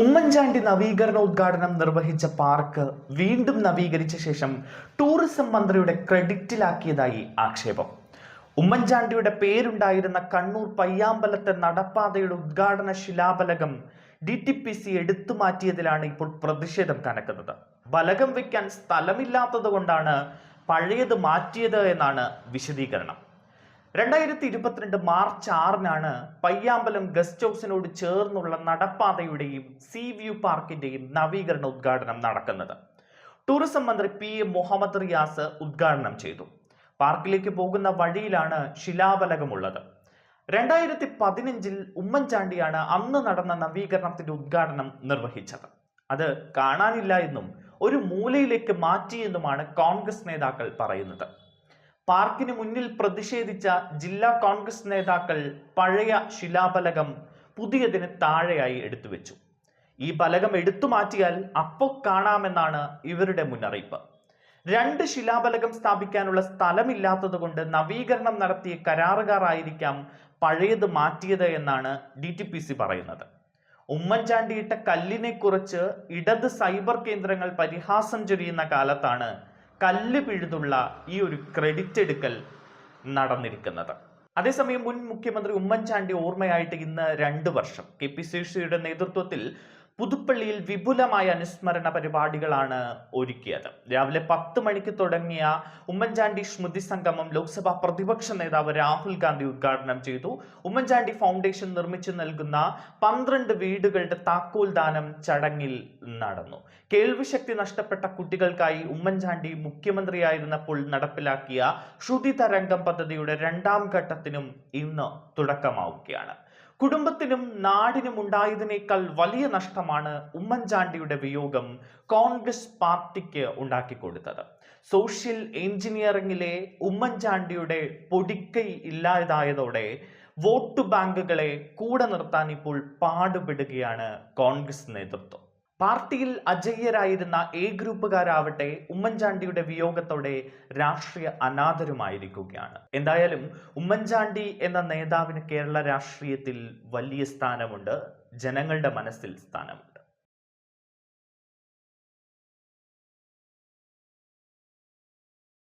ഉമ്മൻചാണ്ടി നവീകരണ ഉദ്ഘാടനം നിർവഹിച്ച പാർക്ക് വീണ്ടും നവീകരിച്ച ശേഷം ടൂറിസം മന്ത്രിയുടെ ക്രെഡിറ്റിലാക്കിയതായി ആക്ഷേപം. ഉമ്മൻചാണ്ടിയുടെ പേരുണ്ടായിരുന്ന കണ്ണൂർ പയ്യാമ്പലത്തെ നടപ്പാതയുടെ ഉദ്ഘാടന ശിലാഫലകം ഡി ടി പി സി എടുത്തു മാറ്റിയതിലാണ് ഇപ്പോൾ പ്രതിഷേധം കനക്കുന്നത്. ഫലകം വെക്കാൻ സ്ഥലമില്ലാത്തത് കൊണ്ടാണ് പഴയത് മാറ്റിയത് എന്നാണ് വിശദീകരണം. രണ്ടായിരത്തി ഇരുപത്തിരണ്ട് മാർച്ച് ആറിനാണ് പയ്യാമ്പലം ഗസ്റ്റ് ഹൗസിനോട് ചേർന്നുള്ള നടപ്പാതയുടെയും സീ വ്യൂ പാർക്കിന്റെയും നവീകരണ ഉദ്ഘാടനം നടക്കുന്നത്. ടൂറിസം മന്ത്രി പി എ മുഹമ്മദ് റിയാസ് ഉദ്ഘാടനം ചെയ്തു. പാർക്കിലേക്ക് പോകുന്ന വഴിയിലാണ് ശിലാഫലകമുള്ളത് രണ്ടായിരത്തി പതിനഞ്ചിൽ ഉമ്മൻചാണ്ടിയാണ് അന്ന് നടന്ന നവീകരണത്തിന്റെ ഉദ്ഘാടനം നിർവഹിച്ചത്. അത് കാണാനില്ല എന്നും ഒരു മൂലയിലേക്ക് മാറ്റിയെന്നുമാണ് കോൺഗ്രസ് നേതാക്കൾ പറയുന്നത്. പാർക്കിന് മുന്നിൽ പ്രതിഷേധിച്ച ജില്ലാ കോൺഗ്രസ് നേതാക്കൾ പഴയ ശിലാഫലകം പുതിയതിന് താഴെയായി എടുത്തു വെച്ചു ഈ ഫലകം എടുത്തു മാറ്റിയാൽ അപ്പോൾ കാണാമെന്നാണ് ഇവരുടെ മുന്നറിയിപ്പ്. രണ്ട് ശിലാഫലകം സ്ഥാപിക്കാനുള്ള സ്ഥലമില്ലാത്തതുകൊണ്ട് നവീകരണം നടത്തിയ കരാറുകാരായിരിക്കാം പഴയത് മാറ്റിയത് എന്നാണ് ഡി ടി പി സി പറയുന്നത്. ഉമ്മൻചാണ്ടിയിട്ട കല്ലിനെ കുറിച്ച് ഇടത് സൈബർ കേന്ദ്രങ്ങൾ പരിഹാസം ചൊരിയുന്ന കാലത്താണ് കല്ല് പിഴുതുള്ള ഈ ഒരു ക്രെഡിറ്റ് എടുക്കൽ നടന്നിരിക്കുന്നത്. അതേസമയം മുൻ മുഖ്യമന്ത്രി ഉമ്മൻചാണ്ടി ഓർമ്മയായിട്ട് ഇന്ന് രണ്ട് വർഷം. കെ പി സി സിയുടെ നേതൃത്വത്തിൽ പുതുപ്പള്ളിയിൽ വിപുലമായ അനുസ്മരണ പരിപാടികളാണ് ഒരുക്കിയത്. രാവിലെ പത്ത് മണിക്ക് തുടങ്ങിയ ഉമ്മൻചാണ്ടി സ്മൃതി സംഗമം ലോക്സഭാ പ്രതിപക്ഷ നേതാവ് രാഹുൽ ഗാന്ധി ഉദ്ഘാടനം ചെയ്തു. ഉമ്മൻചാണ്ടി ഫൗണ്ടേഷൻ നിർമ്മിച്ചു നൽകുന്ന പന്ത്രണ്ട് വീടുകളുടെ താക്കോൽ ദാനം ചടങ്ങിൽ നടന്നു. കേൾവിശക്തി നഷ്ടപ്പെട്ട കുട്ടികൾക്കായി ഉമ്മൻചാണ്ടി മുഖ്യമന്ത്രിയായിരുന്നപ്പോൾ നടപ്പിലാക്കിയ ശ്രുതി തരംഗം പദ്ധതിയുടെ രണ്ടാം ഘട്ടത്തിനും ഇന്ന് തുടക്കമാവുകയാണ്. കുടുംബത്തിനും നാടിനും ഉണ്ടായതിനേക്കാൾ വലിയ നഷ്ടമാണ് ഉമ്മൻചാണ്ടിയുടെ വിയോഗം കോൺഗ്രസ് പാർട്ടിക്ക് ഉണ്ടാക്കിക്കൊടുത്തത് സോഷ്യൽ എഞ്ചിനീയറിംഗിലെ ഉമ്മൻചാണ്ടിയുടെ പൊടിക്കൈ ഇല്ലാതായതോടെ വോട്ട് ബാങ്കുകളെ കൂടെ നിർത്താൻ ഇപ്പോൾ പാടുപെടുകയാണ് കോൺഗ്രസ് നേതൃത്വം. പാർട്ടിയിൽ അജയ്യരായിരുന്ന എ ഗ്രൂപ്പുകാരാവട്ടെ ഉമ്മൻചാണ്ടിയുടെ വിയോഗത്തോടെ രാഷ്ട്രീയ അനാഥരുമായിരിക്കുകയാണ്. എന്തായാലും ഉമ്മൻചാണ്ടി എന്ന നേതാവിന് കേരള രാഷ്ട്രീയത്തിൽ വലിയ സ്ഥാനമുണ്ട് ജനങ്ങളുടെ മനസ്സിൽ സ്ഥാനമുണ്ട്.